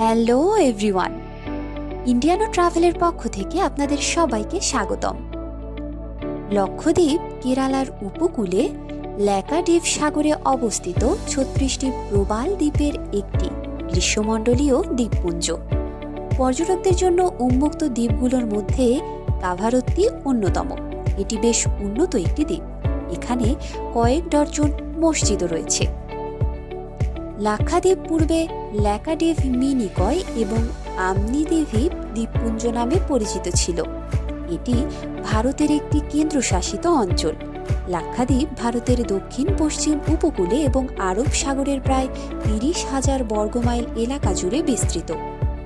Hello everyone ইন্ডিয়ানো ট্রাভেলের পক্ষ থেকে আপনাদের সবাইকে স্বাগতম। লক্ষদ্বীপ কেরালার উপকূলে ল্যাকাডিভ সাগরে অবস্থিত ছত্রিশটি প্রবাল দ্বীপের একটি গ্রীষ্মমণ্ডলীয় দ্বীপপুঞ্জ। পর্যটকদের জন্য উন্মুক্ত দ্বীপগুলোর মধ্যে কাভারত্তি অন্যতম। এটি বেশ উন্নত একটি দ্বীপ। এখানে কয়েক ডর্জন মসজিদও রয়েছে। লাক্ষাদ্বীপ পূর্বে ল্যাকাডেভ মিনিকয় এবং আমনিদেভীপ দ্বীপপুঞ্জ নামে পরিচিত ছিল। এটি ভারতের একটি কেন্দ্রশাসিত অঞ্চল। লাক্ষাদ্বীপ ভারতের দক্ষিণ, পশ্চিম উপকূলে এবং আরব সাগরের প্রায় তিরিশ হাজার বর্গমাইল এলাকা জুড়ে বিস্তৃত।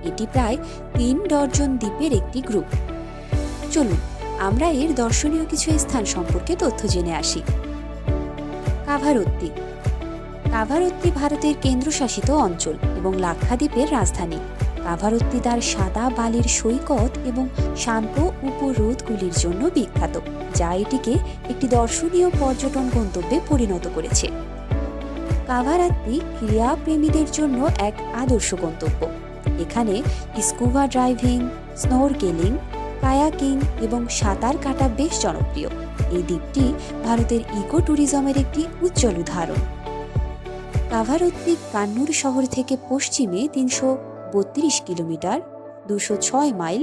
এটি প্রায় তিন ডর্জন দ্বীপের একটি গ্রুপ। চলুন, আমরা এর দর্শনীয় কিছু স্থান সম্পর্কে তথ্য জেনে আসি। কাভারত্তি কাভারত্তি ভারতের কেন্দ্রশাসিত অঞ্চল এবং লাক্ষাদ্বীপের রাজধানী। কাভারত্তি তার সাদা বালির সৈকত এবং শান্ত উপরোধগুলির জন্য বিখ্যাত, যা এটিকে একটি দর্শনীয় পর্যটন গন্তব্যে পরিণত করেছে। কাভারাত্তি ক্রীড়াপ্রেমীদের জন্য এক আদর্শ গন্তব্য। এখানে স্কুবা ড্রাইভিং, স্নোরকেলিং, কায়াকিং এবং সাঁতার কাটা বেশ জনপ্রিয়। এই দ্বীপটি ভারতের ইকো ট্যুরিজমের একটি উজ্জ্বল উদাহরণ। কাভারত্তি কান্নুর শহর থেকে পশ্চিমে তিনশো বত্রিশ কিলোমিটার, দুশো ছয় মাইল।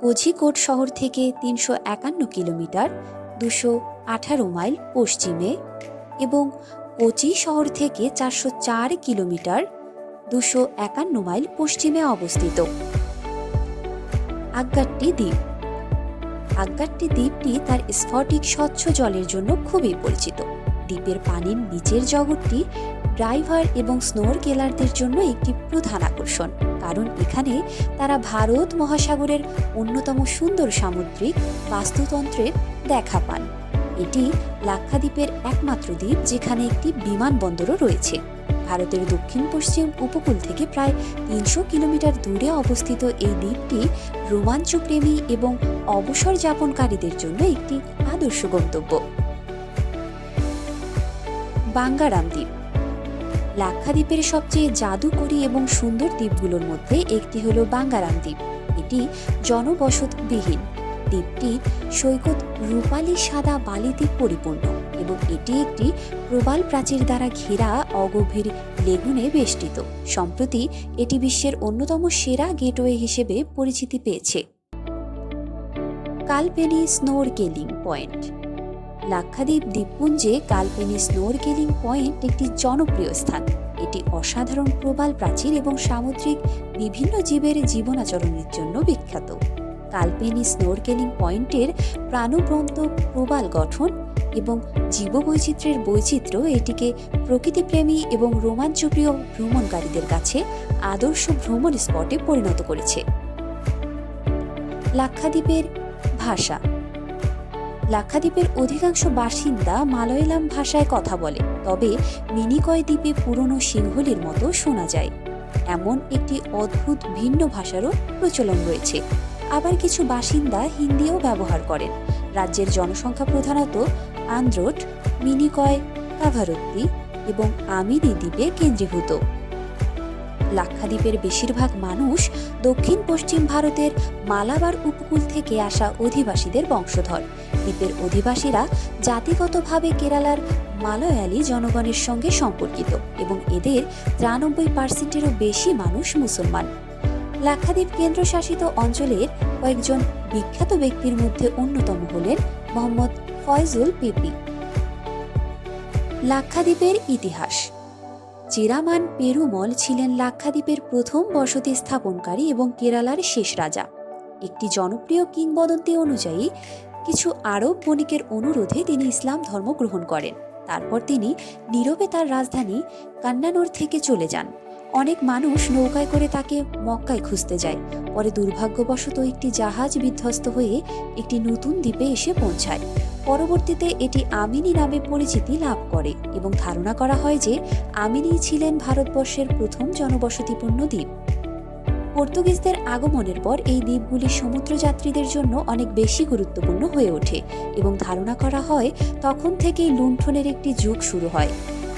কোঝিকোট শহর থেকে তিনশো একান্ন কিলোমিটার, দুশো আঠারো মাইল পশ্চিমে এবং কোচি শহর থেকে চারশো চার কিলোমিটার, দুশো একান্ন মাইল পশ্চিমে অবস্থিত। আগ্গাট্টি দ্বীপ। আগ্গাট্টি দ্বীপটি তার স্ফটিক স্বচ্ছ জলের জন্য খুবই পরিচিত। দ্বীপের পানির নিচের জগৎটি ড্রাইভার এবং স্নোর কেলারদের জন্য একটি প্রধান আকর্ষণ, কারণ এখানে তারা ভারত মহাসাগরের অন্যতম সুন্দর সামুদ্রিক বাস্তুতন্ত্রের দেখা পান। এটি লাক্ষাদ্বীপের একমাত্র দ্বীপ যেখানে একটি বিমানবন্দরও রয়েছে। ভারতের দক্ষিণ পশ্চিম উপকূল থেকে প্রায় তিনশো কিলোমিটার দূরে অবস্থিত এই দ্বীপটি রোমাঞ্চপ্রেমী এবং অবসর যাপনকারীদের জন্য একটি আদর্শ গন্তব্য। বাঙ্গারাম দ্বীপ লাক্ষাদ্বীপের সবচেয়ে জাদুকরী এবং সুন্দর দ্বীপগুলোর মধ্যে একটি হল বাঙ্গারাম দ্বীপ এটি জনবসতবিহীন। দ্বীপটি সৈকত রূপালী সাদা বালিতে পরিপূর্ণ এবং এটি একটি প্রবাল প্রাচীর দ্বারা ঘেরা অগভীর লেগুনে বেষ্টিত। সম্প্রতি এটি বিশ্বের অন্যতম সেরা গেটওয়ে হিসেবে পরিচিতি পেয়েছে। Kalpeni snorkelling point. লাক্ষাদ্বীপ দ্বীপপুঞ্জে কালপেনি স্নোরকেলিং পয়েন্ট একটি জনপ্রিয় স্থান। এটি অসাধারণ প্রবাল প্রাচীর এবং সামুদ্রিক বিভিন্ন জীবের জীবনাচরণের জন্য বিখ্যাত। কালপেনি স্নোরকেলিং পয়েন্টের প্রাণবন্ত প্রবাল গঠন এবং জীববৈচিত্র্যের বৈচিত্র্য এটিকে প্রকৃতিপ্রেমী এবং রোমাঞ্চপ্রিয় ভ্রমণকারীদের কাছে আদর্শ ভ্রমণ স্পটে পরিণত করেছে। লাক্ষাদ্বীপের ভাষা লাক্ষাদ্বীপের অধিকাংশ বাসিন্দা মালয়ালাম ভাষায় কথা বলে, তবে মিনিকয় দ্বীপে পুরনো সিংহলির মতো শোনা যায়। এমন একটি অদ্ভুত ভিন্ন ভাষারও প্রচলন রয়েছে। আবার কিছু বাসিন্দা হিন্দিও ব্যবহার করেন। রাজ্যের জনসংখ্যা প্রধানত আন্দ্রোট, মিনিকয়, কাভারত্তি এবং আমিনি দ্বীপে কেন্দ্রীভূত। লাক্ষাদ্বীপের বেশিরভাগ মানুষ দক্ষিণ পশ্চিম ভারতের মালাবার উপকূল থেকে আসা অধিবাসীদের বংশধর। দ্বীপের অধিবাসীরা জাতিগতভাবে কেরালার মালয়ালি জনগণের সঙ্গে সম্পর্কিত এবং এদের তিরানব্বই পার্সেন্টেরও বেশি মানুষ মুসলমান। লাক্ষাদ্বীপ কেন্দ্রশাসিত অঞ্চলের কয়েকজন বিখ্যাত ব্যক্তির মধ্যে অন্যতম হলেন মোহাম্মদ ফয়জুল পিপি। লাক্ষাদ্বীপের ইতিহাস। চিরামান পেরুমল ছিলেন লাক্ষাদ্বীপের প্রথম বসতি স্থাপনকারী এবং কেরালার শেষ রাজা। একটি জনপ্রিয় কিংবদন্তি অনুযায়ী, কিছু আরব বণিকের অনুরোধে তিনি ইসলাম ধর্ম গ্রহণ করেন। তারপর তিনি নীরবে তার রাজধানী কান্নানোর থেকে চলে যান। অনেক মানুষ নৌকায় করে তাকে মক্কায় খুঁজতে যায়। পরে দুর্ভাগ্যবশত একটি জাহাজ বিধ্বস্ত হয়ে একটি নতুন দ্বীপে এসে পৌঁছায়। পরবর্তীতে এটি আমিনি নামে পরিচিতি লাভ করে এবং ধারণা করা হয় যে আমিনি ছিলেন ভারতবর্ষের প্রথম জনবসতিপূর্ণ দ্বীপ। পর্তুগিজদের আগমনের পর এই দ্বীপগুলি সমুদ্রযাত্রীদের জন্য অনেক বেশি গুরুত্বপূর্ণ হয়ে ওঠে এবং ধারণা করা হয় তখন থেকেই লুণ্ঠনের একটি যুগ শুরু হয়।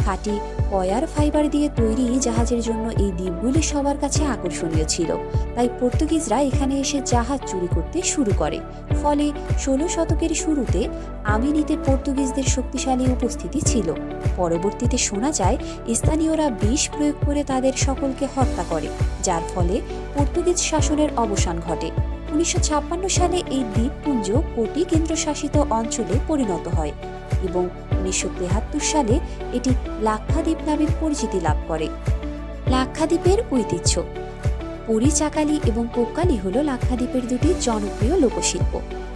খাঁটি কয়ার ফাইবার দিয়ে তৈরি জাহাজের জন্য এই দ্বীপগুলি সবার কাছে আকর্ষণীয় ছিল। তাই পর্তুগিজরা এখানে এসে জাহাজ চুরি করতে শুরু করে। ফলে ষোলো শতকের শুরুতে আমিনিতে পর্তুগিজদের শক্তিশালী উপস্থিতি ছিল। পরবর্তীতে শোনা যায়, স্থানীয়রা বিষ প্রয়োগ করে তাদের সকলকে হত্যা করে, যার ফলে পর্তুগিজ শাসনের অবসান ঘটে। উনিশশো সালে এই দ্বীপপুঞ্জ কোটি কেন্দ্রশাসিত অঞ্চলে পরিণত হয় এবং উনিশশো সালে এটি লাক্ষাদ্বীপ নামে পরিচিতি লাভ করে। লাক্ষাদ্বীপের ঐতিহ্য। পরিচাকালি এবং কোক্কালি হল লাক্ষাদ্বীপের দুটি জনপ্রিয় লোকশিল্প।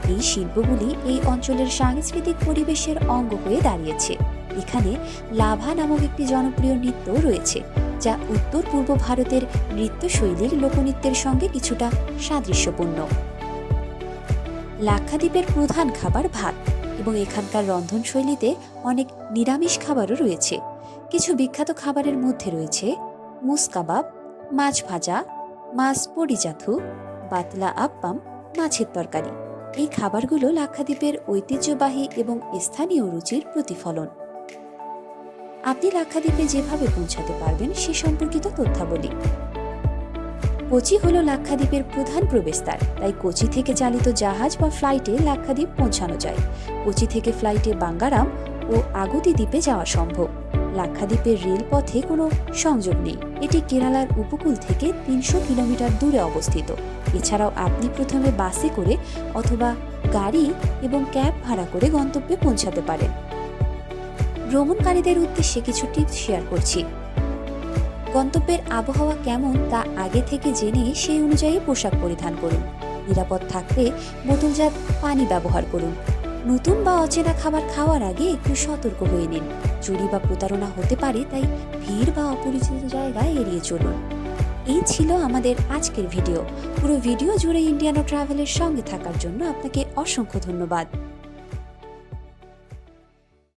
এই শিল্পগুলি এই অঞ্চলের সাংস্কৃতিক পরিবেশের অঙ্গ হয়ে দাঁড়িয়েছে। এখানে লাভা নামক একটি জনপ্রিয় নৃত্য রয়েছে। যা উত্তর পূর্ব ভারতের নৃত্যশৈলীর লোকনৃত্যের সঙ্গে কিছুটা সাদৃশ্যপূর্ণ। লাক্ষাদ্বীপের প্রধান খাবার ভাত এবং এখানকার রন্ধনশৈলীতে অনেক নিরামিষ খাবারও রয়েছে। কিছু বিখ্যাত খাবারের মধ্যে রয়েছে মুস কাবাব, মাছ ভাজা, মাছ পরিজাথু বাতলা আপ্পাম, মাছের তরকারি। এই খাবারগুলো লাক্ষাদ্বীপের ঐতিহ্যবাহী এবং স্থানীয় রুচির প্রতিফলন। আপনি লাক্ষাদ্বীপে যেভাবে পৌঁছাতে পারবেন সে সম্পর্কিত তথ্যাবলী। কোচি হল লাক্ষাদ্বীপের প্রধান প্রবেশদ্বার, তাই কোচি থেকে চালিত জাহাজ বা ফ্লাইটে লাক্ষাদ্বীপ পৌঁছানো যায়। কোচি থেকে ফ্লাইটে বাঙ্গারাম ও আগতি দ্বীপে যাওয়া সম্ভব। লাক্ষাদ্বীপের রেলপথে কোনো সংযোগ নেই। এটি কেরালার উপকূল থেকে তিনশো কিলোমিটার দূরে অবস্থিত। এছাড়াও আপনি প্রথমে বাসে করে অথবা গাড়ি এবং ক্যাব ভাড়া করে গন্তব্যে পৌঁছাতে পারেন। ভ্রমণকারীদের উদ্দেশ্যে কিছু টিপস শেয়ার করছি। গন্তব্যের আবহাওয়া কেমন তা আগে থেকে জেনে সেই অনুযায়ী পোশাক পরিধান করুন। নিরাপদ থাকতে বোতলজাত পানি ব্যবহার করুন। নতুন বা অচেনা খাবার খাওয়ার আগে একটু সতর্ক হয়ে নিন। চুরি বা প্রতারণা হতে পারে, তাই ভিড় বা অপরিচিত জায়গায় এড়িয়ে চলুন। এই ছিল আমাদের আজকের ভিডিও। পুরো ভিডিও জুড়ে ইন্ডিয়ানো ট্রাভেলের সঙ্গে থাকার জন্য আপনাকে অসংখ্য ধন্যবাদ।